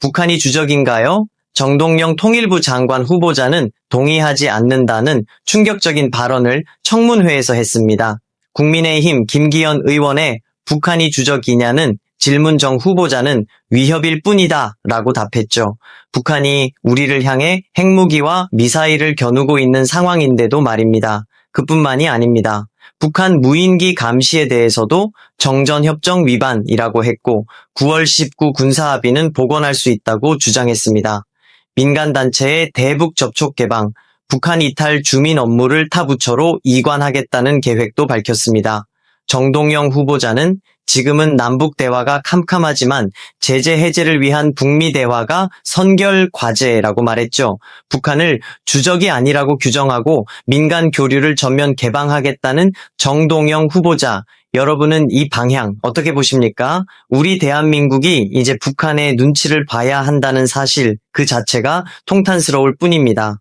북한이 주적인가요? 정동영 통일부 장관 후보자는 동의하지 않는다는 충격적인 발언을 청문회에서 했습니다. 국민의힘 김기현 의원의 북한이 주적이냐는 질문 정 후보자는 위협일 뿐이다 라고 답했죠. 북한이 우리를 향해 핵무기와 미사일을 겨누고 있는 상황인데도 말입니다. 그뿐만이 아닙니다. 북한 무인기 감시에 대해서도 정전협정 위반이라고 했고 9월 19 군사합의는 복원할 수 있다고 주장했습니다. 민간단체의 대북 접촉 개방, 북한 이탈 주민 업무를 타 부처로 이관하겠다는 계획도 밝혔습니다. 정동영 후보자는 지금은 남북 대화가 캄캄하지만 제재 해제를 위한 북미 대화가 선결 과제라고 말했죠. 북한을 주적이 아니라고 규정하고 민간 교류를 전면 개방하겠다는 정동영 후보자. 여러분은 이 방향 어떻게 보십니까? 우리 대한민국이 이제 북한의 눈치를 봐야 한다는 사실 그 자체가 통탄스러울 뿐입니다.